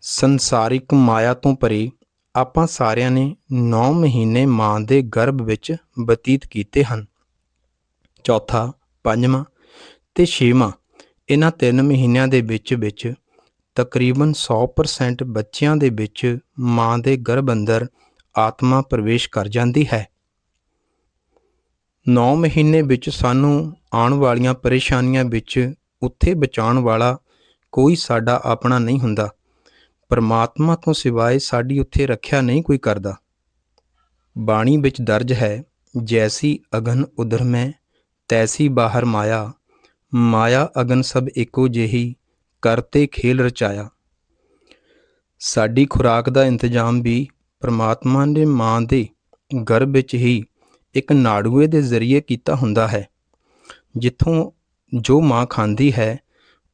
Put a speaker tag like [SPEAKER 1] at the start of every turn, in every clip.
[SPEAKER 1] ਸੰਸਾਰਿਕ ਮਾਇਆ ਤੋਂ ਪਰੇ ਆਪਾਂ ਸਾਰਿਆਂ ਨੇ 9 ਮਹੀਨੇ ਮਾਂ ਦੇ ਗਰਭ ਵਿੱਚ ਬਤੀਤ ਕੀਤੇ ਹਨ। ਚੌਥਾ, ਪੰਜਵਾਂ ਤੇ ਛੇਵਾਂ ਇਹਨਾਂ ਤਿੰਨ ਮਹੀਨਿਆਂ ਦੇ ਵਿੱਚ ਵਿੱਚ ਤਕਰੀਬਨ 100% ਬੱਚਿਆਂ ਦੇ ਵਿੱਚ ਮਾਂ ਦੇ ਗਰਭ ਅੰਦਰ ਆਤਮਾ ਪ੍ਰਵੇਸ਼ ਕਰ ਜਾਂਦੀ ਹੈ। 9 ਮਹੀਨੇ ਵਿੱਚ ਸਾਨੂੰ ਆਉਣ ਵਾਲੀਆਂ ਪਰੇਸ਼ਾਨੀਆਂ ਵਿੱਚ ਉੱਥੇ ਬਚਾਉਣ ਵਾਲਾ ਕੋਈ ਸਾਡਾ ਆਪਣਾ ਨਹੀਂ ਹੁੰਦਾ। ਪਰਮਾਤਮਾ ਤੋਂ ਸਿਵਾਏ ਸਾਡੀ ਉੱਥੇ ਰੱਖਿਆ ਨਹੀਂ ਕੋਈ ਕਰਦਾ। ਬਾਣੀ ਵਿੱਚ ਦਰਜ ਹੈ, ਜੈਸੀ ਅਗਨ ਉਧਰ ਮੈਂ, ਤੈਸੀ ਬਾਹਰ ਮਾਇਆ ਮਾਇਆ ਅਗਨ ਸਭ ਇੱਕੋ ਜਿਹੀ ਕਰਤੇ ਖੇਲ ਰਚਾਇਆ। ਸਾਡੀ ਖੁਰਾਕ ਦਾ ਇੰਤਜ਼ਾਮ ਵੀ ਪਰਮਾਤਮਾ ਨੇ ਮਾਂ ਦੇ ਗਰਭ ਵਿੱਚ ਹੀ ਇੱਕ ਨਾੜੂਏ ਦੇ ਜ਼ਰੀਏ ਕੀਤਾ ਹੁੰਦਾ ਹੈ, ਜਿੱਥੋਂ ਜੋ ਮਾਂ ਖਾਂਦੀ ਹੈ,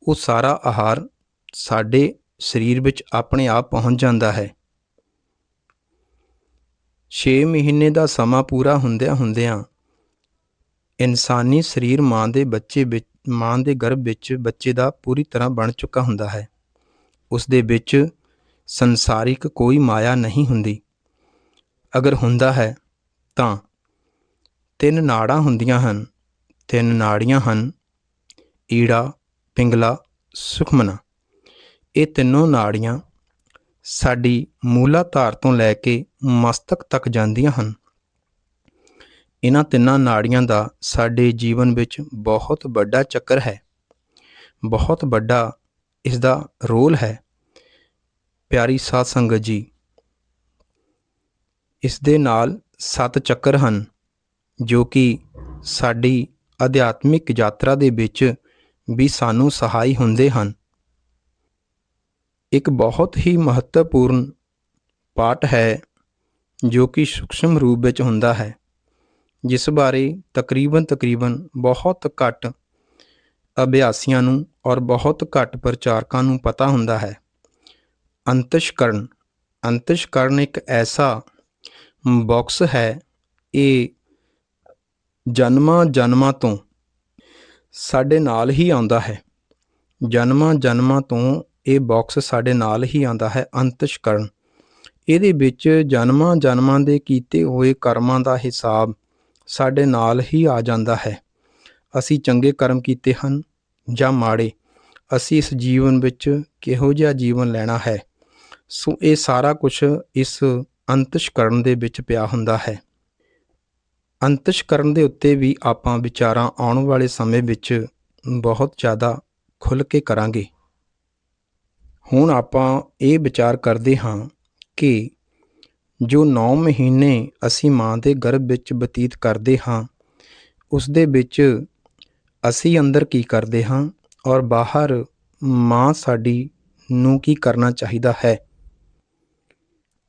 [SPEAKER 1] ਉਹ ਸਾਰਾ ਆਹਾਰ ਸਾਡੇ ਸਰੀਰ ਵਿੱਚ ਆਪਣੇ ਆਪ ਪਹੁੰਚ ਜਾਂਦਾ ਹੈ। 6 ਮਹੀਨੇ ਦਾ ਸਮਾਂ ਪੂਰਾ ਹੁੰਦਿਆਂ ਹੁੰਦਿਆਂ ਇਨਸਾਨੀ ਸਰੀਰ ਮਾਂ ਦੇ ਬੱਚੇ ਵਿੱਚ, ਮਾਂ ਦੇ ਗਰਭ ਵਿੱਚ ਬੱਚੇ ਦਾ ਪੂਰੀ ਤਰ੍ਹਾਂ ਬਣ ਚੁੱਕਾ ਹੁੰਦਾ ਹੈ। ਉਸ ਦੇ ਵਿੱਚ ਸੰਸਾਰਿਕ ਕੋਈ ਮਾਇਆ ਨਹੀਂ ਹੁੰਦੀ। ਅਗਰ ਹੁੰਦਾ ਹੈ ਤਾਂ ਤਿੰਨ ਨਾੜਾਂ ਹੁੰਦੀਆਂ ਹਨ। ਤਿੰਨ ਨਾੜੀਆਂ ਹਨ। ਈੜਾ, ਪਿੰਗਲਾ, ਸੁਖਮਨਾ। ਇਹ ਤਿੰਨੋਂ ਨਾੜੀਆਂ ਸਾਡੀ ਮੂਲਾਧਾਰ ਤੋਂ ਲੈ ਕੇ ਮਸਤਕ ਤੱਕ ਜਾਂਦੀਆਂ ਹਨ। ਇਹਨਾਂ ਤਿੰਨਾਂ ਨਾੜੀਆਂ ਦਾ ਸਾਡੇ ਜੀਵਨ ਵਿੱਚ ਬਹੁਤ ਵੱਡਾ ਚੱਕਰ ਹੈ। ਬਹੁਤ ਵੱਡਾ ਇਸ ਦਾ ਰੋਲ ਹੈ। ਪਿਆਰੀ ਸਾਧ ਸੰਗਤ ਜੀ, ਇਸ ਦੇ ਨਾਲ ਸੱਤ ਚੱਕਰ ਹਨ ਜੋ ਕਿ ਸਾਡੀ ਅਧਿਆਤਮਿਕ ਯਾਤਰਾ ਦੇ ਵਿੱਚ ਵੀ ਸਾਨੂੰ ਸਹਾਈ ਹੁੰਦੇ ਹਨ। ਇੱਕ ਬਹੁਤ ਹੀ ਮਹੱਤਵਪੂਰਨ ਪਾਠ ਹੈ ਜੋ ਕਿ ਸੂਖਸ਼ਮ ਰੂਪ ਵਿੱਚ ਹੁੰਦਾ ਹੈ, ਜਿਸ ਬਾਰੇ ਤਕਰੀਬਨ ਤਕਰੀਬਨ ਬਹੁਤ ਘੱਟ ਅਭਿਆਸੀਆਂ ਨੂੰ ਔਰ ਬਹੁਤ ਘੱਟ ਪ੍ਰਚਾਰਕਾਂ ਨੂੰ ਪਤਾ ਹੁੰਦਾ ਹੈ। ਅੰਤਸ਼ਕਰਨ ਅੰਤਸ਼ਕਰਨ ਇੱਕ ਐਸਾ ਬਾਕਸ ਹੈ, ਇਹ ਜਨਮਾਂ ਜਨਮਾਂ ਤੋਂ ਸਾਡੇ ਨਾਲ ਹੀ ਆਉਂਦਾ ਹੈ। ਜਨਮਾਂ ਜਨਮਾਂ ਤੋਂ ਇਹ ਬਾਕਸ ਸਾਡੇ ਨਾਲ ਹੀ ਆਉਂਦਾ ਹੈ, ਅੰਤਸ਼ਕਰਨ। ਇਹਦੇ ਵਿੱਚ ਜਨਮਾਂ ਜਨਮਾਂ ਦੇ ਕੀਤੇ ਹੋਏ ਕਰਮਾਂ ਦਾ ਹਿਸਾਬ ਸਾਡੇ ਨਾਲ ਹੀ ਆ ਜਾਂਦਾ ਹੈ। ਅਸੀਂ ਚੰਗੇ ਕਰਮ ਕੀਤੇ ਹਨ ਜਾਂ ਮਾੜੇ, ਅਸੀਂ ਇਸ ਜੀਵਨ ਵਿੱਚ ਕਿਹੋ ਜਿਹਾ ਜੀਵਨ ਲੈਣਾ ਹੈ? ਸੋ ਇਹ ਸਾਰਾ ਕੁਝ ਇਸ ਅੰਤਸ਼ਕਰਨ ਦੇ ਵਿੱਚ ਪਿਆ ਹੁੰਦਾ ਹੈ। ਅੰਤਸ਼ਕਰਨ ਦੇ ਉੱਤੇ ਵੀ ਆਪਾਂ ਵਿਚਾਰਾਂ ਆਉਣ ਵਾਲੇ ਸਮੇਂ ਵਿੱਚ ਬਹੁਤ ਜ਼ਿਆਦਾ ਖੁੱਲ੍ਹ ਕੇ ਕਰਾਂਗੇ। ਹੁਣ ਆਪਾਂ ਇਹ ਵਿਚਾਰ ਕਰਦੇ ਹਾਂ ਕਿ ਜੋ 9 ਮਹੀਨੇ ਅਸੀਂ ਮਾਂ ਦੇ ਗਰਭ ਵਿੱਚ ਬਤੀਤ ਕਰਦੇ ਹਾਂ, ਉਸ ਦੇ ਵਿੱਚ ਅਸੀਂ ਅੰਦਰ ਕੀ ਕਰਦੇ ਹਾਂ ਔਰ ਬਾਹਰ ਮਾਂ ਸਾਡੀ ਨੂੰ ਕੀ ਕਰਨਾ ਚਾਹੀਦਾ ਹੈ?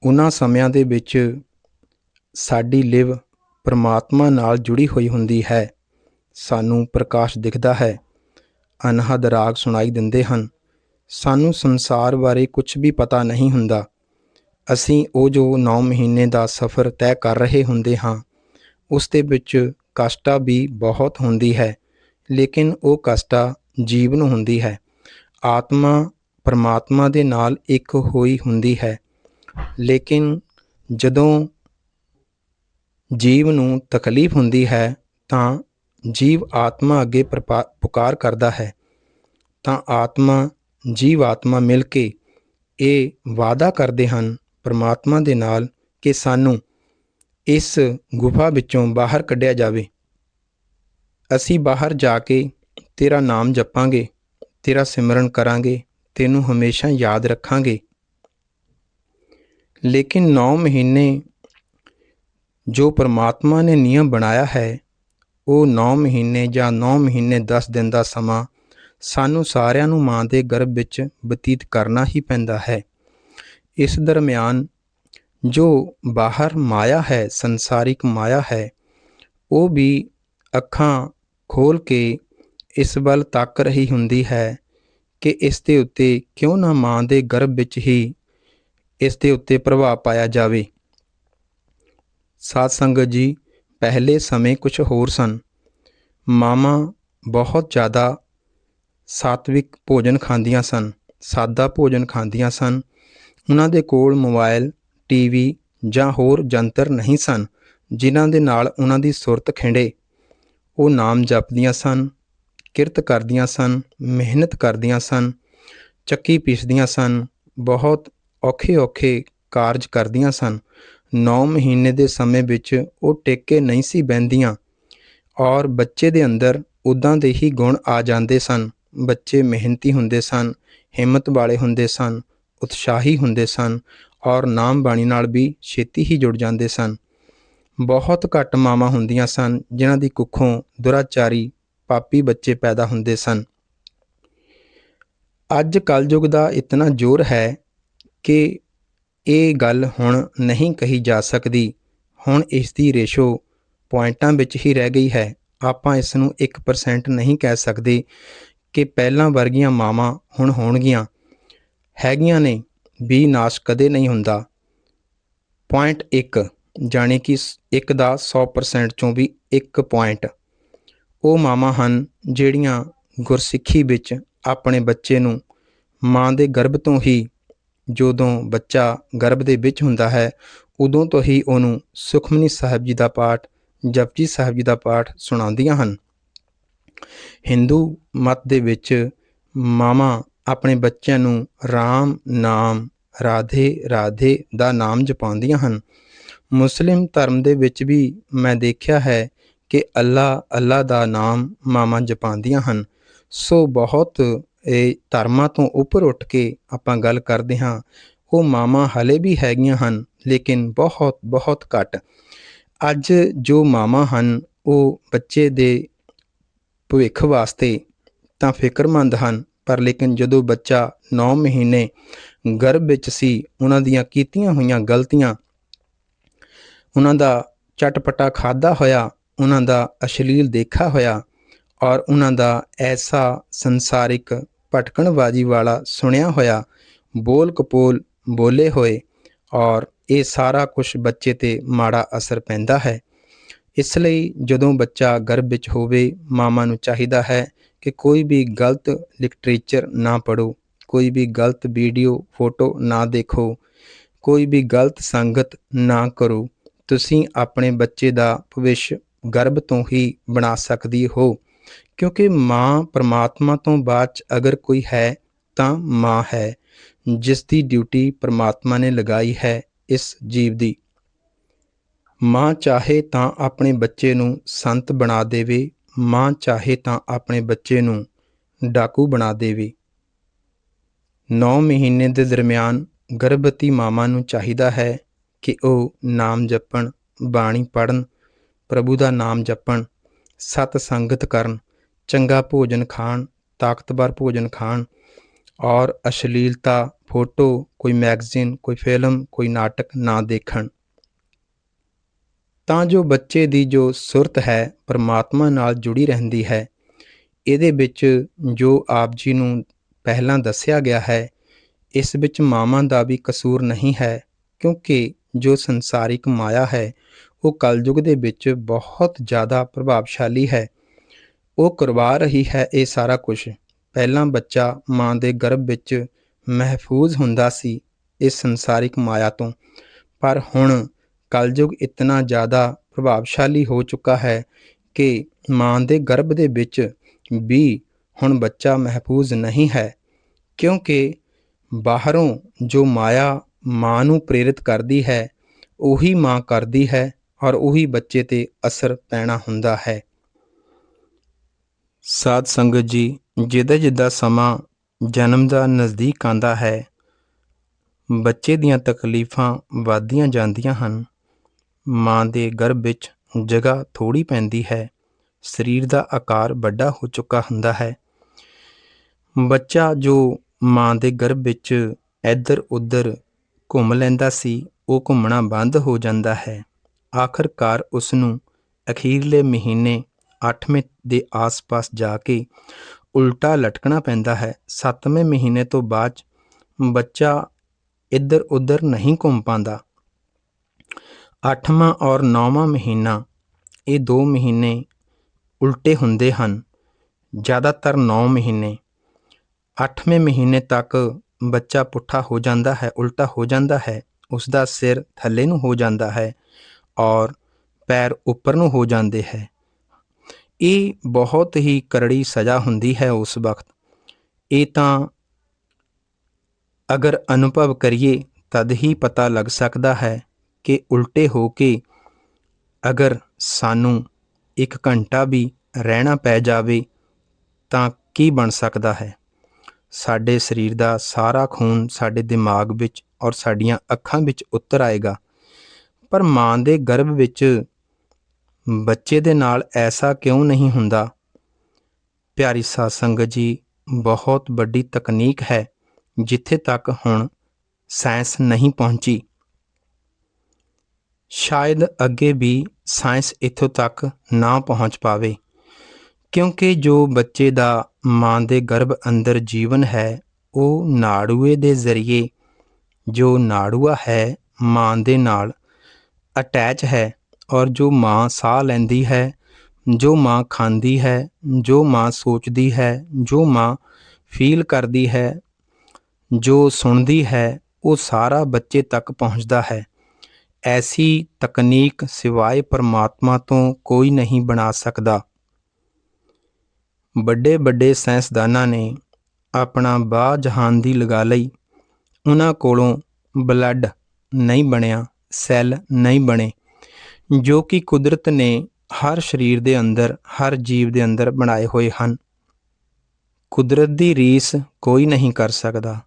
[SPEAKER 1] ਉਹਨਾਂ ਸਮਿਆਂ ਦੇ ਵਿੱਚ ਸਾਡੀ ਲਿਵ ਪਰਮਾਤਮਾ ਨਾਲ ਜੁੜੀ ਹੋਈ ਹੁੰਦੀ ਹੈ। ਸਾਨੂੰ ਪ੍ਰਕਾਸ਼ ਦਿਖਦਾ ਹੈ। ਅਨਹਦ ਰਾਗ ਸੁਣਾਈ ਦਿੰਦੇ ਹਨ। ਸਾਨੂੰ ਸੰਸਾਰ ਬਾਰੇ ਕੁਝ ਵੀ ਪਤਾ ਨਹੀਂ ਹੁੰਦਾ। ਅਸੀਂ ਉਹ ਜੋ 9 ਮਹੀਨੇ ਦਾ ਸਫ਼ਰ ਤੈਅ ਕਰ ਰਹੇ ਹੁੰਦੇ ਹਾਂ, ਉਸ ਦੇ ਵਿੱਚ ਕਸ਼ਟਾ ਵੀ ਬਹੁਤ ਹੁੰਦੀ ਹੈ, ਲੇਕਿਨ ਉਹ ਕਸ਼ਟਾ ਜੀਵਨ ਹੁੰਦੀ ਹੈ। ਆਤਮਾ ਪਰਮਾਤਮਾ ਦੇ ਨਾਲ ਇੱਕ ਹੋਈ ਹੁੰਦੀ ਹੈ, ਲੇਕਿਨ ਜਦੋਂ ਜੀਵ ਨੂੰ ਤਕਲੀਫ ਹੁੰਦੀ ਹੈ, ਤਾਂ ਜੀਵ ਆਤਮਾ ਅੱਗੇ ਪੁਕਾਰ ਕਰਦਾ ਹੈ। ਤਾਂ ਆਤਮਾ ਜੀਵ ਆਤਮਾ ਮਿਲ ਕੇ ਇਹ ਵਾਅਦਾ ਕਰਦੇ ਹਨ ਪਰਮਾਤਮਾ ਦੇ ਨਾਲ ਕਿ ਸਾਨੂੰ ਇਸ ਗੁਫਾ ਵਿੱਚੋਂ ਬਾਹਰ ਕੱਢਿਆ ਜਾਵੇ। ਅਸੀਂ ਬਾਹਰ ਜਾ ਕੇ ਤੇਰਾ ਨਾਮ ਜਪਾਂਗੇ, ਤੇਰਾ ਸਿਮਰਨ ਕਰਾਂਗੇ, ਤੈਨੂੰ ਹਮੇਸ਼ਾ ਯਾਦ ਰੱਖਾਂਗੇ। ਲੇਕਿਨ 9 ਮਹੀਨੇ ਜੋ ਪਰਮਾਤਮਾ ਨੇ ਨਿਯਮ ਬਣਾਇਆ ਹੈ, ਉਹ 9 ਮਹੀਨੇ ਜਾਂ 9 ਮਹੀਨੇ 10 ਦਿਨ ਦਾ ਸਮਾਂ ਸਾਨੂੰ ਸਾਰਿਆਂ ਨੂੰ ਮਾਂ ਦੇ ਗਰਭ ਵਿੱਚ ਬਤੀਤ ਕਰਨਾ ਹੀ ਪੈਂਦਾ ਹੈ। ਇਸ ਦਰਮਿਆਨ ਜੋ ਬਾਹਰ ਮਾਇਆ ਹੈ, ਸੰਸਾਰਿਕ ਮਾਇਆ ਹੈ, ਉਹ ਵੀ ਅੱਖਾਂ ਖੋਲ ਕੇ ਇਸ ਵੱਲ ਤੱਕ ਰਹੀ ਹੁੰਦੀ ਹੈ ਕਿ ਇਸ ਦੇ ਉੱਤੇ ਕਿਉਂ ਨਾ ਮਾਂ ਦੇ ਗਰਭ ਵਿੱਚ ਹੀ ਇਸ ਦੇ ਉੱਤੇ ਪ੍ਰਭਾਵ ਪਾਇਆ ਜਾਵੇ। ਸਾਧ ਸੰਗਤ ਜੀ, ਪਹਿਲੇ ਸਮੇਂ ਕੁਝ ਹੋਰ ਸਨ। ਮਾਮਾ ਬਹੁਤ ਜ਼ਿਆਦਾ ਸਾਤਵਿਕ ਭੋਜਨ ਖਾਂਦੀਆਂ ਸਨ, ਸਾਦਾ ਭੋਜਨ ਖਾਂਦੀਆਂ ਸਨ। ਉਹਨਾਂ ਦੇ ਕੋਲ ਮੋਬਾਈਲ ਟੀਵੀ ਜਾਂ ਹੋਰ ਜੰਤਰ ਨਹੀਂ ਸਨ, ਜਿਨ੍ਹਾਂ ਦੇ ਨਾਲ ਉਹਨਾਂ ਦੀ ਸੁਰਤ ਖਿੰਡੇ। ਉਹ ਨਾਮ ਜਪਦੀਆਂ ਸਨ, ਕਿਰਤ ਕਰਦੀਆਂ ਸਨ, ਮਿਹਨਤ ਕਰਦੀਆਂ ਸਨ, ਚੱਕੀ ਪੀਸਦੀਆਂ ਸਨ, ਬਹੁਤ ਔਖੇ ਔਖੇ ਕਾਰਜ ਕਰਦੀਆਂ ਸਨ। 9 ਮਹੀਨੇ ਦੇ ਸਮੇਂ ਵਿੱਚ ਉਹ ਟੇਕੇ ਨਹੀਂ ਸੀ ਬਹਿੰਦੀਆਂ, ਔਰ ਬੱਚੇ ਦੇ ਅੰਦਰ ਉਦਾਂ ਦੇ ਹੀ ਗੁਣ ਆ ਜਾਂਦੇ ਸਨ। ਬੱਚੇ ਮਿਹਨਤੀ ਹੁੰਦੇ ਸਨ, ਹਿੰਮਤ ਵਾਲੇ ਹੁੰਦੇ ਸਨ, ਉਤਸ਼ਾਹੀ ਹੁੰਦੇ ਸਨ ਔਰ ਨਾਮ ਬਾਣੀ ਨਾਲ ਵੀ ਛੇਤੀ ਹੀ ਜੁੜ ਜਾਂਦੇ ਸਨ। ਬਹੁਤ ਘੱਟ ਮਾਵਾਂ ਹੁੰਦੀਆਂ ਸਨ ਜਿਨ੍ਹਾਂ ਦੀ ਕੁੱਖੋਂ ਦੁਰਾਚਾਰੀ ਪਾਪੀ ਬੱਚੇ ਪੈਦਾ ਹੁੰਦੇ ਸਨ। ਅੱਜ ਕਲਯੁਗ ਦਾ ਇਤਨਾ ਜ਼ੋਰ ਹੈ ਕਿ ਇਹ ਗੱਲ ਹੁਣ ਨਹੀਂ ਕਹੀ ਜਾ ਸਕਦੀ। ਹੁਣ ਇਸ ਦੀ ਰੇਸ਼ੋ ਪੁਆਇੰਟਾਂ ਵਿੱਚ ਹੀ ਰਹਿ ਗਈ ਹੈ। ਆਪਾਂ ਇਸ ਨੂੰ 1% ਨਹੀਂ ਕਹਿ ਸਕਦੇ। ਕਿ ਪਹਿਲਾਂ ਵਰਗੀਆਂ ਮਾਵਾਂ ਹੁਣ ਹੋਣਗੀਆਂ। ਹੈਗੀਆਂ ਨੇ, ਵੀ ਨਾਸ਼ ਕਦੇ ਨਹੀਂ ਹੁੰਦਾ। ਪੁਆਇੰਟ 1 ਜਾਣੀ ਕਿ 1 ਦਾ 100% ਚੋਂ ਵੀ 1 ਪੁਆਇੰਟ ਉਹ ਮਾਵਾਂ ਹਨ ਜਿਹੜੀਆਂ ਗੁਰਸਿੱਖੀ ਵਿੱਚ ਆਪਣੇ ਬੱਚੇ ਨੂੰ ਮਾਂ ਦੇ ਗਰਭ ਤੋਂ ਹੀ ਜਦੋਂ ਬੱਚਾ ਗਰਭ ਦੇ ਵਿੱਚ ਹੁੰਦਾ ਹੈ, ਉਦੋਂ ਤੋਂ ਹੀ ਉਹਨੂੰ ਸੁਖਮਨੀ ਸਾਹਿਬ ਜੀ ਦਾ ਪਾਠ, ਜਪਜੀ ਸਾਹਿਬ ਜੀ ਦਾ ਪਾਠ ਸੁਣਾਉਂਦੀਆਂ ਹਨ। ਹਿੰਦੂ ਮਤ ਦੇ ਵਿੱਚ ਮਾਵਾਂ ਆਪਣੇ ਬੱਚਿਆਂ ਨੂੰ RAM ਨਾਮ, ਰਾਧੇ ਰਾਧੇ ਦਾ ਨਾਮ ਜਪਾਉਂਦੀਆਂ ਹਨ। ਮੁਸਲਿਮ ਧਰਮ ਦੇ ਵਿੱਚ ਵੀ ਮੈਂ ਦੇਖਿਆ ਹੈ ਕਿ ਅੱਲਾ ਅੱਲਾ ਦਾ ਨਾਮ ਮਾਵਾਂ ਜਪਾਉਂਦੀਆਂ ਹਨ। ਸੋ ਬਹੁਤ ਇਹ ਧਰਮਾਂ ਤੋਂ ਉੱਪਰ ਉੱਠ ਕੇ ਆਪਾਂ ਗੱਲ ਕਰਦੇ ਹਾਂ। ਉਹ ਮਾਵਾਂ ਹਲੇ ਵੀ ਹੈਗੀਆਂ ਹਨ, ਲੇਕਿਨ ਬਹੁਤ ਬਹੁਤ ਘੱਟ। ਅੱਜ ਜੋ ਮਾਵਾਂ ਹਨ, ਉਹ ਬੱਚੇ ਦੇ ਭਵਿੱਖ ਵਾਸਤੇ ਤਾਂ ਫਿਕਰਮੰਦ ਹਨ। ਪਰ ਲੇਕਿਨ ਜਦੋਂ ਬੱਚਾ 9 ਮਹੀਨੇ ਗਰਭ ਵਿੱਚ ਸੀ, ਉਹਨਾਂ ਦੀਆਂ ਕੀਤੀਆਂ ਹੋਈਆਂ ਗਲਤੀਆਂ, ਉਹਨਾਂ ਦਾ ਚਟਪਟਾ ਖਾਦਾ ਹੋਇਆ, ਉਹਨਾਂ ਦਾ ਅਸ਼ਲੀਲ ਦੇਖਾ ਹੋਇਆ ਔਰ ਉਹਨਾਂ ਦਾ ਐਸਾ ਸੰਸਾਰਿਕ ਭਟਕਣਬਾਜ਼ੀ ਵਾਲਾ ਸੁਣਿਆ ਹੋਇਆ, ਬੋਲ ਕਪੋਲ ਬੋਲੇ ਹੋਏ ਔਰ ਇਹ ਸਾਰਾ ਕੁਝ ਬੱਚੇ ਤੇ ਮਾੜਾ ਅਸਰ ਪੈਂਦਾ ਹੈ। ਇਸ ਲਈ ਜਦੋਂ ਬੱਚਾ ਗਰਭ ਵਿੱਚ ਹੋਵੇ, ਮਾਮਾ ਨੂੰ ਚਾਹੀਦਾ ਹੈ ਕਿ ਕੋਈ ਵੀ ਗਲਤ ਲਿਟਰੇਚਰ ਨਾ ਪੜੋ ਕੋਈ ਵੀ ਗਲਤ ਵੀਡੀਓ, ਫੋਟੋ ਨਾ ਦੇਖੋ, ਕੋਈ ਵੀ ਗਲਤ ਸੰਗਤ ਨਾ ਕਰੋ। ਤੁਸੀਂ ਆਪਣੇ ਬੱਚੇ ਦਾ ਭਵਿੱਖ ਗਰਭ ਤੋਂ ਹੀ ਬਣਾ ਸਕਦੀ ਹੋ, ਕਿਉਂਕਿ ਮਾਂ ਪਰਮਾਤਮਾ ਤੋਂ ਬਾਅਦ 'ਚ ਅਗਰ ਕੋਈ ਹੈ, ਤਾਂ ਮਾਂ ਹੈ, ਜਿਸ ਦੀ ਡਿਊਟੀ ਪਰਮਾਤਮਾ ਨੇ ਲਗਾਈ ਹੈ ਇਸ ਜੀਵ ਦੀ। ਮਾਂ ਚਾਹੇ ਤਾਂ ਆਪਣੇ ਬੱਚੇ ਨੂੰ ਸੰਤ ਬਣਾ ਦੇਵੇ, ਮਾਂ ਚਾਹੇ ਤਾਂ ਆਪਣੇ ਬੱਚੇ ਨੂੰ ਡਾਕੂ ਬਣਾ ਦੇਵੇ। 9 ਮਹੀਨੇ ਦੇ ਦਰਮਿਆਨ ਗਰਭਵਤੀ ਮਾਮਾ ਨੂੰ ਚਾਹੀਦਾ ਹੈ ਕਿ ਉਹ ਨਾਮ ਜਪਣ, ਬਾਣੀ ਪੜਨ ਪ੍ਰਭੂ ਦਾ ਨਾਮ ਜਪਣ, ਸਤ ਸੰਗਤ ਕਰਨ, ਚੰਗਾ ਭੋਜਨ ਖਾਣ, ਤਾਕਤਵਰ ਭੋਜਨ ਖਾਣ ਔਰ ਅਸ਼ਲੀਲਤਾ, ਫੋਟੋ, ਕੋਈ ਮੈਗਜ਼ੀਨ, ਕੋਈ ਫਿਲਮ, ਕੋਈ ਨਾਟਕ ਨਾ ਦੇਖਣ। ਤਾਂ ਜੋ ਬੱਚੇ ਦੀ ਜੋ ਸੁਰਤ ਹੈ, ਪਰਮਾਤਮਾ ਨਾਲ ਜੁੜੀ ਰਹਿੰਦੀ ਹੈ। ਇਹਦੇ ਵਿੱਚ ਜੋ ਆਪ ਜੀ ਨੂੰ ਪਹਿਲਾਂ ਦੱਸਿਆ ਗਿਆ ਹੈ, ਇਸ ਵਿੱਚ ਮਾਵਾਂ ਦਾ ਵੀ ਕਸੂਰ ਨਹੀਂ ਹੈ, ਕਿਉਂਕਿ ਜੋ ਸੰਸਾਰਿਕ ਮਾਇਆ ਹੈ, ਉਹ ਕਲਯੁਗ ਦੇ ਵਿੱਚ ਬਹੁਤ ਜ਼ਿਆਦਾ ਪ੍ਰਭਾਵਸ਼ਾਲੀ ਹੈ। ਉਹ ਕਰਵਾ ਰਹੀ ਹੈ ਇਹ ਸਾਰਾ ਕੁਝ ਪਹਿਲਾਂ ਬੱਚਾ ਮਾਂ ਦੇ ਗਰਭ ਵਿੱਚ ਮਹਿਫੂਜ਼ ਹੁੰਦਾ ਸੀ, ਇਸ ਸੰਸਾਰਿਕ ਮਾਇਆ ਤੋਂ। ਪਰ ਹੁਣ ਕਲਯੁਗ ਇਤਨਾ ਜ਼ਿਆਦਾ ਪ੍ਰਭਾਵਸ਼ਾਲੀ ਹੋ ਚੁੱਕਾ ਹੈ ਕਿ ਮਾਂ ਦੇ ਗਰਭ ਦੇ ਵਿੱਚ ਵੀ ਹੁਣ ਬੱਚਾ ਮਹਿਫੂਜ਼ ਨਹੀਂ ਹੈ, ਕਿਉਂਕਿ ਬਾਹਰੋਂ ਜੋ ਮਾਇਆ ਮਾਂ ਨੂੰ ਪ੍ਰੇਰਿਤ ਕਰਦੀ ਹੈ, ਉਹੀ ਮਾਂ ਕਰਦੀ ਹੈ ਔਰ ਉਹੀ ਬੱਚੇ ਤੇ ਅਸਰ ਪੈਣਾ ਹੁੰਦਾ ਹੈ। ਸਾਧ ਸੰਗਤ ਜੀ, ਜਿੱਦਾਂ ਜਿੱਦਾਂ ਸਮਾਂ ਜਨਮ ਦਾ ਨਜ਼ਦੀਕ ਆਂਦਾ ਹੈ, ਬੱਚੇ ਦੀਆਂ ਤਕਲੀਫਾਂ ਵਧਦੀਆਂ ਜਾਂਦੀਆਂ ਹਨ। ਮਾਂ ਦੇ ਗਰਭ ਵਿੱਚ ਜਗ੍ਹਾ ਥੋੜੀ ਪੈਂਦੀ ਹੈ। ਸਰੀਰ ਦਾ ਆਕਾਰ ਵੱਡਾ ਹੋ ਚੁੱਕਾ ਹੁੰਦਾ ਹੈ। ਬੱਚਾ ਜੋ ਮਾਂ ਦੇ ਗਰਭ ਵਿੱਚ ਇੱਧਰ ਉੱਧਰ ਘੁੰਮ ਲੈਂਦਾ ਸੀ, ਉਹ ਘੁੰਮਣਾ ਬੰਦ ਹੋ ਜਾਂਦਾ ਹੈ। ਆਖਰਕਾਰ ਉਸ ਨੂੰ ਅਖੀਰਲੇ ਮਹੀਨੇ 8ਵੇਂ ਦੇ ਆਸ-ਪਾਸ ਜਾ ਕੇ ਉਲਟਾ ਲਟਕਣਾ ਪੈਂਦਾ ਹੈ। 7ਵੇਂ ਮਹੀਨੇ ਤੋਂ ਬਾਅਦ ਬੱਚਾ ਇੱਧਰ ਉੱਧਰ ਨਹੀਂ ਘੁੰਮ ਪਾਉਂਦਾ। ਅੱਠਵਾਂ ਔਰ ਨੌਵਾਂ ਮਹੀਨਾ ਇਹ ਦੋ ਮਹੀਨੇ ਉਲਟੇ ਹੁੰਦੇ ਹਨ। ਜ਼ਿਆਦਾਤਰ 9 ਮਹੀਨੇ। 8ਵੇਂ ਮਹੀਨੇ ਤੱਕ ਬੱਚਾ ਪੁੱਠਾ ਹੋ ਜਾਂਦਾ ਹੈ, ਉਲਟਾ ਹੋ ਜਾਂਦਾ ਹੈ ਉਸ ਦਾ ਸਿਰ ਥੱਲੇ ਨੂੰ ਹੋ ਜਾਂਦਾ ਹੈ ਔਰ ਪੈਰ ਉੱਪਰ ਨੂੰ ਹੋ ਜਾਂਦੇ ਹੈ। ਇਹ ਬਹੁਤ ਹੀ ਕਰੜੀ ਸਜ਼ਾ ਹੁੰਦੀ ਹੈ ਉਸ ਵਕਤ। ਇਹ ਤਾਂ ਅਗਰ ਅਨੁਭਵ ਕਰੀਏ, ਤਦ ਹੀ ਪਤਾ ਲੱਗ ਸਕਦਾ ਹੈ ਕਿ ਉਲਟੇ ਹੋ ਕੇ ਅਗਰ ਸਾਨੂੰ ਇੱਕ ਘੰਟਾ ਵੀ ਰਹਿਣਾ ਪੈ ਜਾਵੇ ਤਾਂ ਕੀ ਬਣ ਸਕਦਾ ਹੈ? ਸਾਡੇ ਸਰੀਰ ਦਾ ਸਾਰਾ ਖੂਨ ਸਾਡੇ ਦਿਮਾਗ ਵਿੱਚ ਔਰ ਸਾਡੀਆਂ ਅੱਖਾਂ ਵਿੱਚ ਉਤਰ ਆਏਗਾ। ਪਰ ਮਾਂ ਦੇ ਗਰਭ ਵਿੱਚ ਬੱਚੇ ਦੇ ਨਾਲ ਐਸਾ ਕਿਉਂ ਨਹੀਂ ਹੁੰਦਾ? ਪਿਆਰੀ ਸਾਧ ਸੰਗਤ ਜੀ, ਬਹੁਤ ਵੱਡੀ ਤਕਨੀਕ ਹੈ ਜਿੱਥੇ ਤੱਕ ਹੁਣ ਸਾਇੰਸ ਨਹੀਂ ਪਹੁੰਚੀ। ਸ਼ਾਇਦ ਅੱਗੇ ਵੀ ਸਾਇੰਸ ਇੱਥੋਂ ਤੱਕ ਨਾ ਪਹੁੰਚ ਪਾਵੇ। ਕਿਉਂਕਿ ਜੋ ਬੱਚੇ ਦਾ ਮਾਂ ਦੇ ਗਰਭ ਅੰਦਰ ਜੀਵਨ ਹੈ, ਉਹ ਨਾੜੂਏ ਦੇ ਜ਼ਰੀਏ, ਜੋ ਨਾੜੂਆ ਹੈ, ਮਾਂ ਦੇ ਨਾਲ ਅਟੈਚ ਹੈ ਔਰ ਜੋ ਮਾਂ ਸਾਹ ਲੈਂਦੀ ਹੈ, ਜੋ ਮਾਂ ਖਾਂਦੀ ਹੈ, ਜੋ ਮਾਂ ਸੋਚਦੀ ਹੈ, ਜੋ ਮਾਂ ਫੀਲ ਕਰਦੀ ਹੈ, ਜੋ ਸੁਣਦੀ ਹੈ, ਉਹ ਸਾਰਾ ਬੱਚੇ ਤੱਕ ਪਹੁੰਚਦਾ ਹੈ। ਐਸੀ ਤਕਨੀਕ ਸਿਵਾਏ ਪਰਮਾਤਮਾ ਤੋਂ ਕੋਈ ਨਹੀਂ ਬਣਾ ਸਕਦਾ। ਵੱਡੇ ਵੱਡੇ ਸਾਇੰਸਦਾਨਾਂ ਨੇ ਆਪਣਾ ਬਾਹ ਜਹਾਨ ਦੀ ਲਗਾ ਲਈ। ਉਹਨਾਂ ਕੋਲੋਂ ਬਲੱਡ ਨਹੀਂ ਬਣਿਆ, ਸੈੱਲ ਨਹੀਂ ਬਣੇ, ਜੋ ਕਿ ਕੁਦਰਤ ਨੇ ਹਰ ਸਰੀਰ ਦੇ ਅੰਦਰ, ਹਰ ਜੀਵ ਦੇ ਅੰਦਰ ਬਣਾਏ ਹੋਏ ਹਨ। ਕੁਦਰਤ ਦੀ ਰੀਸ ਕੋਈ ਨਹੀਂ ਕਰ ਸਕਦਾ।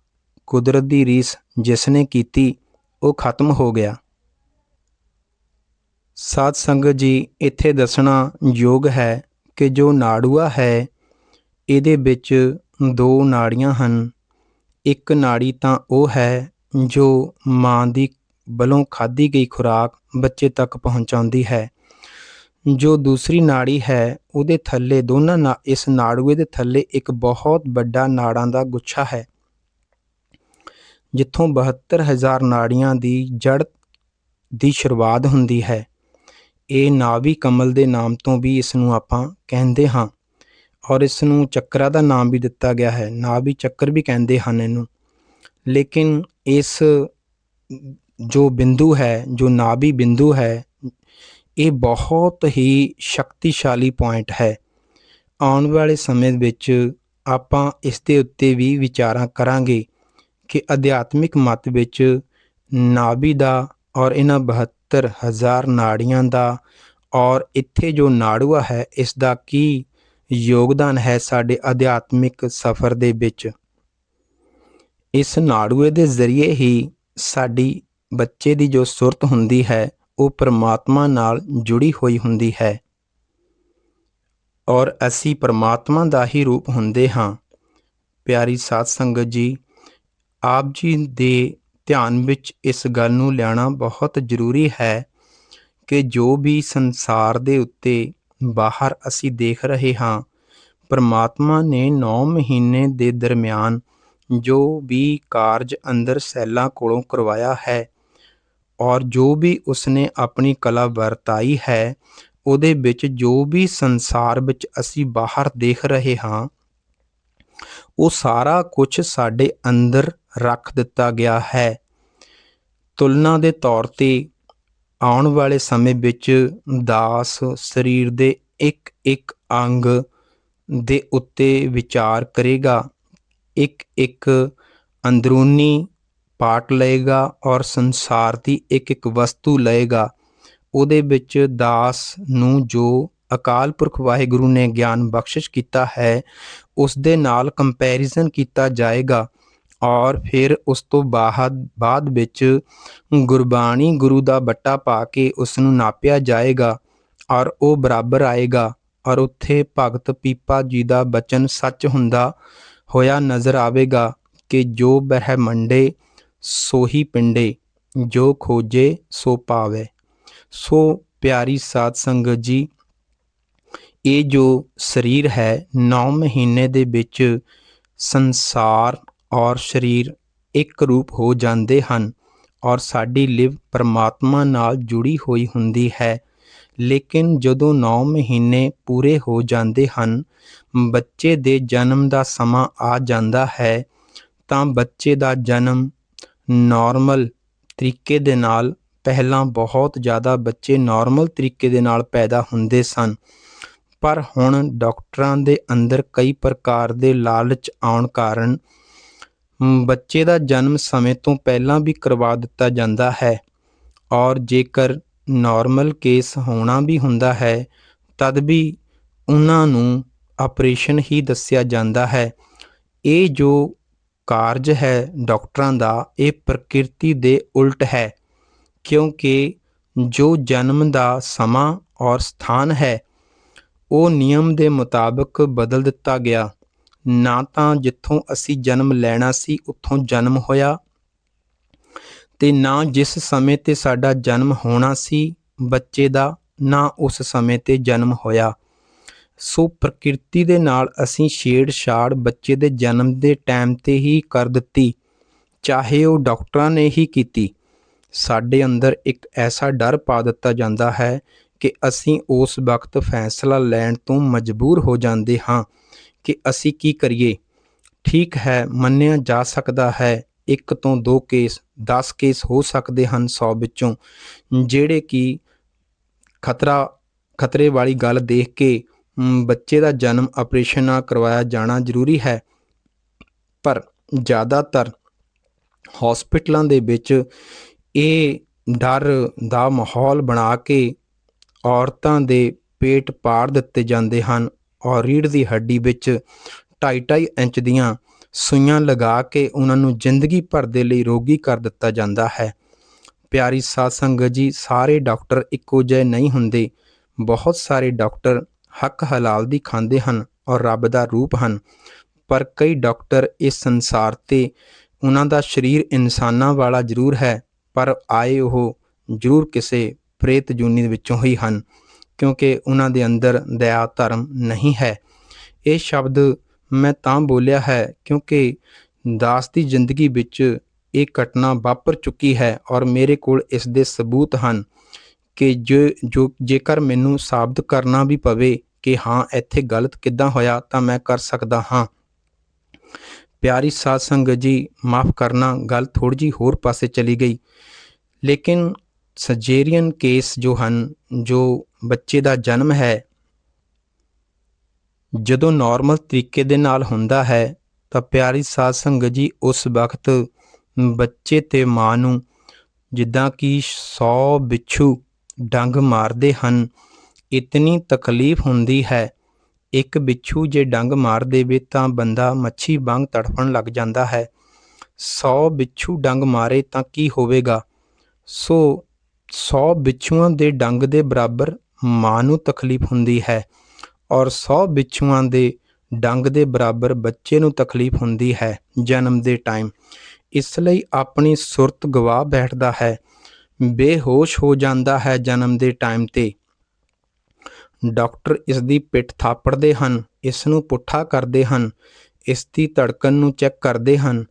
[SPEAKER 1] ਕੁਦਰਤ ਦੀ ਰੀਸ ਜਿਸ ਨੇ ਕੀਤੀ, ਉਹ ਖਤਮ ਹੋ ਗਿਆ। ਸਾਧ ਸੰਗਤ ਜੀ, ਇੱਥੇ ਦੱਸਣਾ ਯੋਗ ਹੈ ਕਿ ਜੋ ਨਾੜੂਆ ਹੈ, ਇਹਦੇ ਵਿੱਚ ਦੋ ਨਾੜੀਆਂ ਹਨ। ਇੱਕ ਨਾੜੀ ਤਾਂ ਉਹ ਹੈ ਜੋ ਮਾਂ ਦੀ ਵੱਲੋਂ ਖਾਧੀ ਗਈ ਖੁਰਾਕ ਬੱਚੇ ਤੱਕ ਪਹੁੰਚਾਉਂਦੀ ਹੈ। ਜੋ ਦੂਸਰੀ ਨਾੜੀ ਹੈ, ਉਹਦੇ ਥੱਲੇ ਦੋਨਾਂ ਨਾ, ਇਸ ਨਾੜੂਏ ਦੇ ਥੱਲੇ ਇੱਕ ਬਹੁਤ ਵੱਡਾ ਨਾੜਾਂ ਦਾ ਗੁੱਛਾ ਹੈ, ਜਿੱਥੋਂ 72000 ਨਾੜੀਆਂ ਦੀ ਜੜ ਦੀ ਸ਼ੁਰੂਆਤ ਹੁੰਦੀ ਹੈ। ਇਹ ਨਾਭੀ ਕਮਲ ਦੇ ਨਾਮ ਤੋਂ ਵੀ ਇਸ ਨੂੰ ਆਪਾਂ ਕਹਿੰਦੇ ਹਾਂ। ਔਰ ਇਸ ਨੂੰ ਚੱਕਰਾਂ ਦਾ ਨਾਮ ਵੀ ਦਿੱਤਾ ਗਿਆ ਹੈ। ਨਾਵੀ ਚੱਕਰ ਵੀ ਕਹਿੰਦੇ ਹਨ ਇਹਨੂੰ। ਲੇਕਿਨ ਇਸ ਜੋ ਬਿੰਦੂ ਹੈ, ਜੋ ਨਾਭੀ ਬਿੰਦੂ ਹੈ, ਇਹ ਬਹੁਤ ਹੀ ਸ਼ਕਤੀਸ਼ਾਲੀ ਪੁਆਇੰਟ ਹੈ। ਆਉਣ ਵਾਲੇ ਸਮੇਂ ਵਿੱਚ ਆਪਾਂ ਇਸ ਦੇ ਉੱਤੇ ਵੀ ਵਿਚਾਰਾਂ ਕਰਾਂਗੇ ਕਿ ਅਧਿਆਤਮਿਕ ਮਤ ਵਿੱਚ ਨਾਭੀ ਦਾ ਔਰ ਇਹਨਾਂ 72000 ਨਾੜੀਆਂ ਦਾ। ਔਰ ਇੱਥੇ ਜੋ ਨਾੜੂਆ ਹੈ ਇਸ ਦਾ ਕੀ ਯੋਗਦਾਨ ਹੈ ਸਾਡੇ ਅਧਿਆਤਮਿਕ ਸਫ਼ਰ ਦੇ ਵਿੱਚ? ਇਸ ਨਾੜੂਏ ਦੇ ਜ਼ਰੀਏ ਹੀ ਸਾਡੀ ਬੱਚੇ ਦੀ ਜੋ ਸੁਰਤ ਹੁੰਦੀ ਹੈ, ਉਹ ਪਰਮਾਤਮਾ ਨਾਲ ਜੁੜੀ ਹੋਈ ਹੁੰਦੀ ਹੈ। ਔਰ ਅਸੀਂ ਪਰਮਾਤਮਾ ਦਾ ਹੀ ਰੂਪ ਹੁੰਦੇ ਹਾਂ। ਪਿਆਰੀ ਸਾਧ ਸੰਗਤ ਜੀ, ਆਪ ਜੀ ਦੇ ਧਿਆਨ ਵਿੱਚ ਇਸ ਗੱਲ ਨੂੰ ਲਿਆਣਾ ਬਹੁਤ ਜ਼ਰੂਰੀ ਹੈ ਕਿ ਜੋ ਵੀ ਸੰਸਾਰ ਦੇ ਉੱਤੇ ਬਾਹਰ ਅਸੀਂ ਦੇਖ ਰਹੇ ਹਾਂ, ਪਰਮਾਤਮਾ ਨੇ 9 ਮਹੀਨੇ ਦੇ ਦਰਮਿਆਨ ਜੋ ਵੀ ਕਾਰਜ ਅੰਦਰ ਸੈੱਲਾਂ ਕੋਲੋਂ ਕਰਵਾਇਆ ਹੈ ਔਰ ਜੋ ਵੀ ਉਸਨੇ ਆਪਣੀ ਕਲਾ ਵਰਤਾਈ ਹੈ, ਉਹਦੇ ਵਿੱਚ ਜੋ ਵੀ ਸੰਸਾਰ ਵਿੱਚ ਅਸੀਂ ਬਾਹਰ ਦੇਖ ਰਹੇ ਹਾਂ, ਉਹ ਸਾਰਾ ਕੁਝ ਸਾਡੇ ਅੰਦਰ ਰੱਖ ਦਿੱਤਾ ਗਿਆ ਹੈ। ਤੁਲਨਾ ਦੇ ਤੌਰ ਤੇ ਆਉਣ ਵਾਲੇ ਸਮੇਂ ਵਿੱਚ ਦਾਸ ਸਰੀਰ ਦੇ ਇੱਕ ਇੱਕ ਅੰਗ ਦੇ ਉੱਤੇ ਵਿਚਾਰ ਕਰੇਗਾ। ਇੱਕ ਇੱਕ ਅੰਦਰੂਨੀ ਪਾਰਟ ਲਏਗਾ ਔਰ ਸੰਸਾਰ ਦੀ ਇੱਕ ਇੱਕ ਵਸਤੂ ਲਏਗਾ। ਉਹਦੇ ਵਿੱਚ ਦਾਸ ਨੂੰ ਜੋ ਅਕਾਲ ਪੁਰਖ ਵਾਹਿਗੁਰੂ ਨੇ ਗਿਆਨ ਬਖਸ਼ਿਸ਼ ਕੀਤਾ ਹੈ ਉਸ ਦੇ ਨਾਲ ਕੰਪੈਰੀਜ਼ਨ ਕੀਤਾ ਜਾਏਗਾ। ਔਰ ਫਿਰ ਉਸ ਤੋਂ ਬਾਅਦ ਬਾਅਦ ਵਿੱਚ ਗੁਰਬਾਣੀ ਗੁਰੂ ਦਾ ਬੱਟਾ ਪਾ ਕੇ ਉਸ ਨੂੰ ਨਾਪਿਆ ਜਾਏਗਾ ਔਰ ਉਹ ਬਰਾਬਰ ਆਏਗਾ ਔਰ ਉੱਥੇ ਭਗਤ ਪੀਪਾ ਜੀ ਦਾ ਬਚਨ ਸੱਚ ਹੁੰਦਾ ਹੋਇਆ ਨਜ਼ਰ ਆਵੇਗਾ ਕਿ ਜੋ ਬ੍ਰਹਮੰਡੇ ਸੋਹੀ ਪਿੰਡੇ, ਜੋ ਖੋਜੇ, ਸੋ ਪਾਵੇ। ਸੋ ਪਿਆਰੀ ਸਾਧ ਸੰਗਤ ਜੀ, ਇਹ ਜੋ ਸਰੀਰ ਹੈ 9 ਮਹੀਨੇ ਦੇ ਵਿੱਚ ਸੰਸਾਰ ਔਰ ਸਰੀਰ ਇੱਕ ਰੂਪ ਹੋ ਜਾਂਦੇ ਹਨ ਔਰ ਸਾਡੀ ਲਿਵ ਪਰਮਾਤਮਾ ਨਾਲ ਜੁੜੀ ਹੋਈ ਹੁੰਦੀ ਹੈ। ਲੇਕਿਨ ਜਦੋਂ 9 ਮਹੀਨੇ ਪੂਰੇ ਹੋ ਜਾਂਦੇ ਹਨ, ਬੱਚੇ ਦੇ ਜਨਮ ਦਾ ਸਮਾਂ ਆ ਜਾਂਦਾ ਹੈ, ਤਾਂ ਬੱਚੇ ਦਾ ਜਨਮ ਨਾਰਮਲ ਤਰੀਕੇ ਦੇ ਨਾਲ, ਪਹਿਲਾਂ ਬਹੁਤ ਜ਼ਿਆਦਾ ਬੱਚੇ ਨਾਰਮਲ ਤਰੀਕੇ ਦੇ ਨਾਲ ਪੈਦਾ ਹੁੰਦੇ ਸਨ। ਪਰ ਹੁਣ ਡਾਕਟਰਾਂ ਦੇ ਅੰਦਰ ਕਈ ਪ੍ਰਕਾਰ ਦੇ ਲਾਲਚ ਆਉਣ ਕਾਰਨ ਬੱਚੇ ਦਾ ਜਨਮ ਸਮੇਂ ਤੋਂ ਪਹਿਲਾਂ ਵੀ ਕਰਵਾ ਦਿੱਤਾ ਜਾਂਦਾ ਹੈ। ਔਰ ਜੇਕਰ ਨਾਰਮਲ ਕੇਸ ਹੋਣਾ ਵੀ ਹੁੰਦਾ ਹੈ, ਤਦ ਵੀ ਉਹਨਾਂ ਨੂੰ ਆਪਰੇਸ਼ਨ ਹੀ ਦੱਸਿਆ ਜਾਂਦਾ ਹੈ। ਇਹ ਜੋ ਕਾਰਜ ਹੈ ਡਾਕਟਰਾਂ ਦਾ, ਇਹ ਪ੍ਰਕਿਰਤੀ ਦੇ ਉਲਟ ਹੈ। ਕਿਉਂਕਿ ਜੋ ਜਨਮ ਦਾ ਸਮਾਂ ਔਰ ਸਥਾਨ ਹੈ, ਉਹ ਨਿਯਮ ਦੇ ਮੁਤਾਬਕ ਬਦਲ ਦਿੱਤਾ ਗਿਆ। ਨਾ ਤਾਂ ਜਿੱਥੋਂ ਅਸੀਂ ਜਨਮ ਲੈਣਾ ਸੀ, ਉੱਥੋਂ ਜਨਮ ਹੋਇਆ। ਤੇ ਨਾ ਜਿਸ ਸਮੇਂ ਤੇ ਸਾਡਾ ਜਨਮ ਹੋਣਾ ਸੀ, ਬੱਚੇ ਦਾ, ਨਾ ਉਸ ਸਮੇਂ ਤੇ ਜਨਮ ਹੋਇਆ। ਸੋ ਪ੍ਰਕਿਰਤੀ ਦੇ ਨਾਲ ਅਸੀਂ ਛੇੜਛਾੜ ਬੱਚੇ ਦੇ ਜਨਮ ਦੇ ਟਾਈਮ ਤੇ ਹੀ ਕਰ ਦਿੱਤੀ। ਚਾਹੇ ਉਹ ਡਾਕਟਰਾਂ ਨੇ ਹੀ ਕੀਤੀ। ਸਾਡੇ ਅੰਦਰ ਇੱਕ ਐਸਾ ਡਰ ਪਾ ਦਿੱਤਾ ਜਾਂਦਾ ਹੈ ਕਿ ਅਸੀਂ ਉਸ ਵਕਤ ਫੈਸਲਾ ਲੈਣ ਤੋਂ ਮਜਬੂਰ ਹੋ ਜਾਂਦੇ ਹਾਂ। ਕਿ ਅਸੀਂ ਕੀ ਕਰੀਏ? ਠੀਕ ਹੈ, ਮੰਨਿਆ ਜਾ ਸਕਦਾ ਹੈ, ਇੱਕ ਤੋਂ ਦੋ ਕੇਸ 10 ਕੇਸ ਹੋ ਸਕਦੇ ਹਨ 100 ਵਿੱਚੋਂ, ਜਿਹੜੇ ਕਿ ਖਤਰਾ, ਖਤਰੇ ਵਾਲੀ ਗੱਲ ਦੇਖ ਕੇ ਬੱਚੇ ਦਾ ਜਨਮ ਆਪਰੇਸ਼ਨ ਨਾਲ ਕਰਵਾਇਆ ਜਾਣਾ ਜ਼ਰੂਰੀ ਹੈ। ਪਰ ਜ਼ਿਆਦਾਤਰ ਹਸਪੀਟਲਾਂ ਦੇ ਵਿੱਚ ਇਹ ਡਰ ਦਾ ਮਾਹੌਲ ਬਣਾ ਕੇ ਔਰਤਾਂ ਦੇ ਪੇਟ ਪਾੜ ਦਿੱਤੇ ਜਾਂਦੇ ਹਨ। ਔਰ ਰੀੜ ਦੀ ਹੱਡੀ ਵਿੱਚ 2.5 ਇੰਚ ਦੀਆਂ ਸੂਈਆਂ ਲਗਾ ਕੇ ਉਹਨਾਂ ਨੂੰ ਜ਼ਿੰਦਗੀ ਭਰ ਦੇ ਲਈ ਰੋਗੀ ਕਰ ਦਿੱਤਾ ਜਾਂਦਾ ਹੈ। ਪਿਆਰੀ ਸਾਧ ਸੰਗਤ ਜੀ, ਸਾਰੇ ਡਾਕਟਰ ਇੱਕੋ ਜਿਹੇ ਨਹੀਂ ਹੁੰਦੇ। ਬਹੁਤ ਸਾਰੇ ਡਾਕਟਰ ਹੱਕ ਹਲਾਲ ਦੀ ਖਾਂਦੇ ਹਨ ਔਰ ਰੱਬ ਦਾ ਰੂਪ ਹਨ। ਪਰ ਕਈ ਡਾਕਟਰ ਇਸ ਸੰਸਾਰ ਤੇ ਉਹਨਾਂ ਦਾ ਸਰੀਰ ਇਨਸਾਨਾਂ ਵਾਲਾ ਜ਼ਰੂਰ ਹੈ, ਪਰ ਆਏ ਉਹ ਜ਼ਰੂਰ ਕਿਸੇ ਪ੍ਰੇਤ ਜੂਨੀ ਦੇ ਵਿੱਚੋਂ ਹੀ ਹਨ। ਕਿਉਂਕਿ ਉਹਨਾਂ ਦੇ ਅੰਦਰ ਦਇਆ ਧਰਮ ਨਹੀਂ ਹੈ। ਇਹ ਸ਼ਬਦ ਮੈਂ ਤਾਂ ਬੋਲਿਆ ਹੈ ਕਿਉਂਕਿ ਦਾਸ ਦੀ ਜ਼ਿੰਦਗੀ ਵਿੱਚ ਇਹ ਘਟਨਾ ਵਾਪਰ ਚੁੱਕੀ ਹੈ ਔਰ ਮੇਰੇ ਕੋਲ ਇਸ ਦੇ ਸਬੂਤ ਹਨ ਕਿ ਜੋ ਜੇਕਰ ਮੈਨੂੰ ਸਾਬਤ ਕਰਨਾ ਵੀ ਪਵੇ ਕਿ ਹਾਂ, ਇੱਥੇ ਗਲਤ ਕਿੱਦਾਂ ਹੋਇਆ ਤਾਂ ਮੈਂ ਕਰ ਸਕਦਾ ਹਾਂ। ਪਿਆਰੀ ਸਾਧ ਸੰਗਤ ਜੀ, ਮਾਫ ਕਰਨਾ ਗੱਲ ਥੋੜੀ ਜੀ ਹੋਰ ਪਾਸੇ ਚਲੀ ਗਈ। ਲੇਕਿਨ ਸਜੇਰੀਅਨ ਕੇਸ ਜੋ ਹਨ, ਜੋ ਬੱਚੇ ਦਾ ਜਨਮ ਹੈ। ਜਦੋਂ ਨਾਰਮਲ ਤਰੀਕੇ ਦੇ ਨਾਲ ਹੁੰਦਾ ਹੈ, ਤਾਂ ਪਿਆਰੀ ਸਾਧ ਸੰਗਤ ਜੀ ਉਸ ਵਕਤ ਬੱਚੇ ਤੇ ਮਾਂ ਨੂੰ ਜਿੱਦਾਂ ਕਿ 100 ਬਿੱਛੂ ਡੰਗ ਮਾਰਦੇ ਹਨ, ਇਤਨੀ ਤਕਲੀਫ ਹੁੰਦੀ ਹੈ। ਇੱਕ ਬਿੱਛੂ ਜੇ ਡੰਗ ਮਾਰ ਦੇਵੇ ਤਾਂ ਬੰਦਾ ਮੱਛੀ ਵਾਂਗ ਤੜਫਣ ਲੱਗ ਜਾਂਦਾ ਹੈ। 100 ਬਿੱਛੂ ਡੰਗ ਮਾਰੇ ਤਾਂ ਕੀ ਹੋਵੇਗਾ? ਸੋ 100 ਬਿੱਛੂਆਂ ਦੇ ਡੰਗ ਦੇ ਬਰਾਬਰ ਮਾਂ ਨੂੰ ਤਕਲੀਫ ਹੁੰਦੀ ਹੈ ਔਰ 100 ਬਿੱਛੂਆਂ ਦੇ ਡੰਗ ਦੇ ਬਰਾਬਰ ਬੱਚੇ ਨੂੰ ਤਕਲੀਫ ਹੁੰਦੀ ਹੈ ਜਨਮ ਦੇ ਟਾਈਮ। ਇਸ ਲਈ ਆਪਣੀ ਸੁਰਤ ਗਵਾ ਬੈਠਦਾ ਹੈ, ਬੇਹੋਸ਼ ਹੋ ਜਾਂਦਾ ਹੈ ਜਨਮ ਦੇ ਟਾਈਮ ਤੇ। ਡਾਕਟਰ ਇਸ ਦੀ ਪਿੱਠ ਥਾਪੜਦੇ ਹਨ, ਇਸ ਨੂੰ ਪੁੱਠਾ ਕਰਦੇ ਹਨ, ਇਸ ਦੀ ਧੜਕਣ ਨੂੰ ਚੈੱਕ ਕਰਦੇ ਹਨ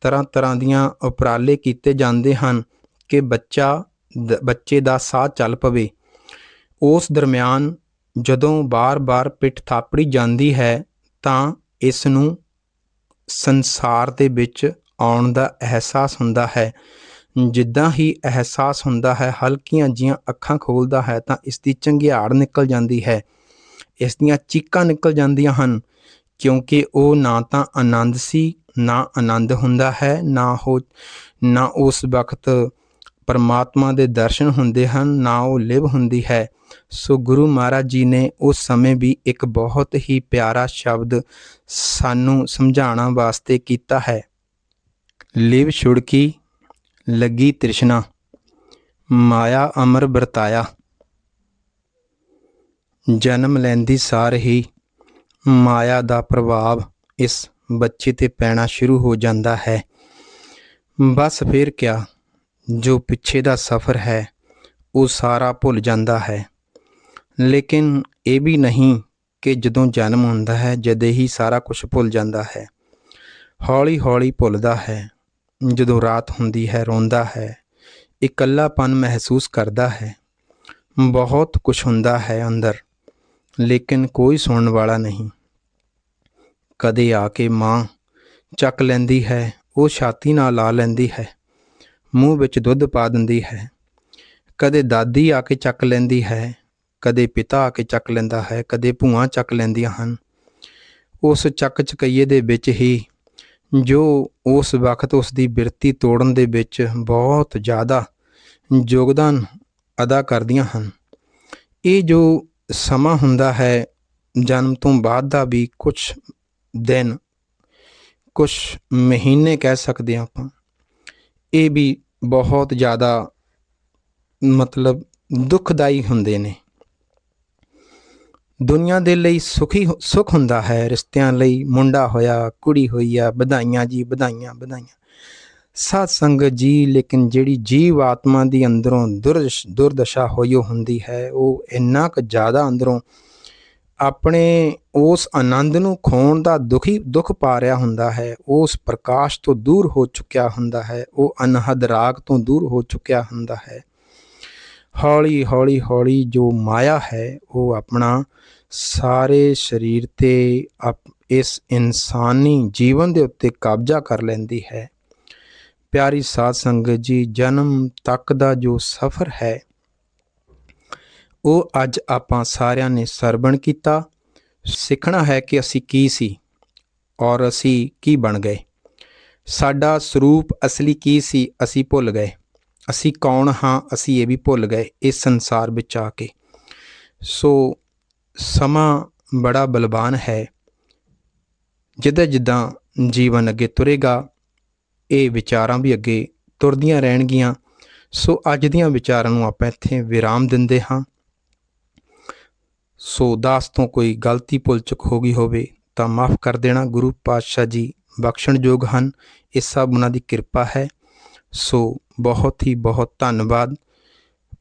[SPEAKER 1] ਤਰ੍ਹਾਂ ਤਰ੍ਹਾਂ ਦੀਆਂ ਉਪਰਾਲੇ ਕੀਤੇ ਜਾਂਦੇ ਹਨ ਕਿ ਬੱਚਾ ਬੱਚੇ ਦਾ ਸਾਹ ਚੱਲ ਪਵੇ। ਉਸ ਦਰਮਿਆਨ ਜਦੋਂ ਬਾਰ-ਬਾਰ ਪਿੱਠ ਥਾਪੜੀ ਜਾਂਦੀ ਹੈ ਤਾਂ ਇਸ ਨੂੰ ਸੰਸਾਰ ਦੇ ਵਿੱਚ ਆਉਣ ਦਾ ਅਹਿਸਾਸ ਹੁੰਦਾ ਹੈ। ਜਿੱਦਾਂ ਹੀ ਅਹਿਸਾਸ ਹੁੰਦਾ ਹੈ, ਹਲਕੀਆਂ ਜੀਆਂ ਅੱਖਾਂ ਖੋਲਦਾ ਹੈ ਤਾਂ ਇਸ ਦੀ ਚੰਗਿਆੜ ਨਿਕਲ ਜਾਂਦੀ ਹੈ। ਇਸ ਦੀਆਂ ਚੀਕਾਂ ਨਿਕਲ ਜਾਂਦੀਆਂ ਹਨ ਕਿਉਂਕਿ ਉਹ ਨਾ ਤਾਂ ਆਨੰਦ ਸੀ, ਨਾ ਆਨੰਦ ਹੁੰਦਾ ਹੈ, ਨਾ ਉਹ ਨਾ ਉਸ ਵਕਤ ਪਰਮਾਤਮਾ ਦੇ ਦਰਸ਼ਨ ਹੁੰਦੇ ਹਨ, ਨਾ ਉਹ ਲਿਵ ਹੁੰਦੀ ਹੈ। ਸੋ ਗੁਰੂ ਮਹਾਰਾਜ ਜੀ ਨੇ ਉਸ ਸਮੇਂ ਵੀ ਇੱਕ ਬਹੁਤ ਹੀ ਪਿਆਰਾ ਸ਼ਬਦ ਸਾਨੂੰ ਸਮਝਾਉਣ ਵਾਸਤੇ ਕੀਤਾ ਹੈ। ਲਿਵ ਛੁੜਕੀ, ਲੱਗੀ ਤ੍ਰਿਸ਼ਨਾ, ਮਾਇਆ ਅਮਰ ਵਰਤਾਇਆ। ਜਨਮ ਲੈਂਦੀ ਸਾਰ ਹੀ ਮਾਇਆ ਦਾ ਪ੍ਰਭਾਵ ਇਸ ਬੱਚੇ ਤੇ ਪੈਣਾ ਸ਼ੁਰੂ ਹੋ ਜਾਂਦਾ ਹੈ। ਬਸ ਫਿਰ ਕਿਆ ਜੋ ਪਿੱਛੇ ਦਾ ਸਫ਼ਰ ਹੈ, ਉਹ ਸਾਰਾ ਭੁੱਲ ਜਾਂਦਾ ਹੈ। ਲੇਕਿਨ ਇਹ ਵੀ ਨਹੀਂ ਕਿ ਜਦੋਂ ਜਨਮ ਹੁੰਦਾ ਹੈ, ਜਦੇ ਹੀ ਸਾਰਾ ਕੁਝ ਭੁੱਲ ਜਾਂਦਾ ਹੈ। ਹੌਲੀ ਹੌਲੀ ਭੁੱਲਦਾ ਹੈ। ਜਦੋਂ ਰਾਤ ਹੁੰਦੀ ਹੈ, ਰੋਂਦਾ ਹੈ। ਇਕੱਲਾਪਨ ਮਹਿਸੂਸ ਕਰਦਾ ਹੈ। ਬਹੁਤ ਕੁਝ ਹੁੰਦਾ ਹੈ ਅੰਦਰ, ਲੇਕਿਨ ਕੋਈ ਸੁਣਨ ਵਾਲਾ ਨਹੀਂ। ਕਦੇ ਆ ਕੇ ਮਾਂ ਚੱਕ ਲੈਂਦੀ ਹੈ, ਉਹ ਛਾਤੀ ਨਾਲ ਲਾ ਲੈਂਦੀ ਹੈ। ਮੂੰਹ ਵਿੱਚ ਦੁੱਧ ਪਾ ਦਿੰਦੀ ਹੈ। ਕਦੇ ਦਾਦੀ ਆ ਕੇ ਚੱਕ ਲੈਂਦੀ ਹੈ, ਕਦੇ ਪਿਤਾ ਆ ਕੇ ਚੱਕ ਲੈਂਦਾ ਹੈ, ਕਦੇ ਭੂਆ ਚੱਕ ਲੈਂਦੀਆਂ ਹਨ। ਉਸ ਚੱਕ ਚਕਈਏ ਦੇ ਵਿੱਚ ਹੀ ਜੋ ਉਸ ਵਕਤ ਉਸ ਦੀ ਬਿਰਤੀ ਤੋੜਨ ਦੇ ਵਿੱਚ ਬਹੁਤ ਜ਼ਿਆਦਾ ਯੋਗਦਾਨ ਅਦਾ ਕਰਦੀਆਂ ਹਨ। ਇਹ ਜੋ ਸਮਾਂ ਹੁੰਦਾ ਹੈ, ਜਨਮ ਤੋਂ ਬਾਅਦ ਦਾ ਵੀ ਕੁਝ ਦਿਨ ਕੁਝ ਮਹੀਨੇ ਕਹਿ ਸਕਦੇ ਹਾਂ ਆਪਾਂ। ਇਹ ਵੀ ਬਹੁਤ ਜ਼ਿਆਦਾ ਮਤਲਬ ਦੁਖਦਾਈ ਹੁੰਦੇ ਨੇ। ਦੁਨੀਆ ਦੇ ਲਈ ਸੁਖੀ ਸੁਖ ਹੁੰਦਾ ਹੈ। ਰਿਸ਼ਤਿਆਂ ਲਈ ਮੁੰਡਾ ਹੋਇਆ, ਕੁੜੀ ਹੋਈ ਆ, ਵਧਾਈਆਂ ਜੀ, ਵਧਾਈਆਂ ਵਧਾਈਆਂ। ਸਾਧ ਸੰਗਤ ਜੀ, ਲੇਕਿਨ ਜਿਹੜੀ ਜੀਵ ਆਤਮਾ ਦੀ ਅੰਦਰੋਂ ਦੁਰਦਸ਼ ਦੁਰਦਸ਼ਾ ਹੋਈ ਹੁੰਦੀ ਹੈ, ਉਹ ਇੰਨਾ ਕੁ ਜ਼ਿਆਦਾ ਅੰਦਰੋਂ ਆਪਣੇ ਉਸ ਆਨੰਦ ਨੂੰ ਖੋਣ ਦਾ ਦੁਖੀ, ਦੁੱਖ ਪਾ ਰਿਹਾ ਹੁੰਦਾ ਹੈ, ਉਸ ਪ੍ਰਕਾਸ਼ ਤੋਂ ਦੂਰ ਹੋ ਚੁੱਕਿਆ ਹੁੰਦਾ ਹੈ, ਉਹ ਅਨਹਦ ਰਾਗ ਤੋਂ ਦੂਰ ਹੋ ਚੁੱਕਿਆ ਹੁੰਦਾ ਹੈ। ਹੌਲੀ ਹੌਲੀ ਹੌਲੀ ਜੋ ਮਾਇਆ ਹੈ, ਉਹ ਆਪਣਾ ਸਾਰੇ ਸਰੀਰ ਤੇ ਇਸ ਇਨਸਾਨੀ ਜੀਵਨ ਦੇ ਉੱਤੇ ਕਬਜ਼ਾ ਕਰ ਲੈਂਦੀ ਹੈ। ਪਿਆਰੀ ਸਾਧ ਸੰਗਤ ਜੀ, ਜਨਮ ਤੱਕ ਦਾ ਜੋ ਸਫ਼ਰ ਹੈ ਉਹ ਅੱਜ ਆਪਾਂ ਸਾਰਿਆਂ ਨੇ ਸਰਵਣ ਕੀਤਾ। ਸਿੱਖਣਾ ਹੈ ਕਿ ਅਸੀਂ ਕੀ ਸੀ ਔਰ ਅਸੀਂ ਕੀ ਬਣ ਗਏ। ਸਾਡਾ ਸਰੂਪ ਅਸਲੀ ਕੀ ਸੀ ਅਸੀਂ ਭੁੱਲ ਗਏ। ਅਸੀਂ ਕੌਣ ਹਾਂ ਅਸੀਂ ਇਹ ਵੀ ਭੁੱਲ ਗਏ ਇਸ ਸੰਸਾਰ ਵਿੱਚ ਆ ਕੇ। ਸੋ ਸਮਾਂ ਬੜਾ ਬਲਵਾਨ ਹੈ। ਜਿੱਦਾਂ ਜਿੱਦਾਂ ਜੀਵਨ ਅੱਗੇ ਤੁਰੇਗਾ, ਇਹ ਵਿਚਾਰਾਂ ਵੀ ਅੱਗੇ ਤੁਰਦੀਆਂ ਰਹਿਣਗੀਆਂ। ਸੋ ਅੱਜ ਦੀਆਂ ਵਿਚਾਰਾਂ ਨੂੰ ਆਪਾਂ ਇੱਥੇ ਵਿਰਾਮ ਦਿੰਦੇ ਹਾਂ। ਸੋ ਦਾਸ ਤੋਂ ਕੋਈ ਗਲਤੀ ਭੁੱਲ ਚੁੱਕ ਹੋ ਗਈ ਹੋਵੇ ਤਾਂ ਮਾਫ ਕਰ ਦੇਣਾ ਗੁਰੂ ਪਾਤਸ਼ਾਹ ਜੀ। ਬਖਸ਼ਣਯੋਗ ਹਨ, ਇਹ ਸਭ ਉਹਨਾਂ ਦੀ ਕਿਰਪਾ ਹੈ। ਸੋ ਬਹੁਤ ਹੀ ਬਹੁਤ ਧੰਨਵਾਦ।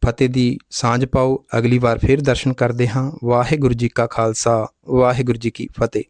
[SPEAKER 1] ਫਤਿਹ ਦੀ ਸਾਂਝ ਪਾਓ। ਅਗਲੀ ਵਾਰ ਫਿਰ ਦਰਸ਼ਨ ਕਰਦੇ ਹਾਂ। ਵਾਹਿਗੁਰੂ ਜੀ ਕਾ ਖਾਲਸਾ। ਵਾਹਿਗੁਰੂ ਜੀ ਕੀ ਫਤਿਹ।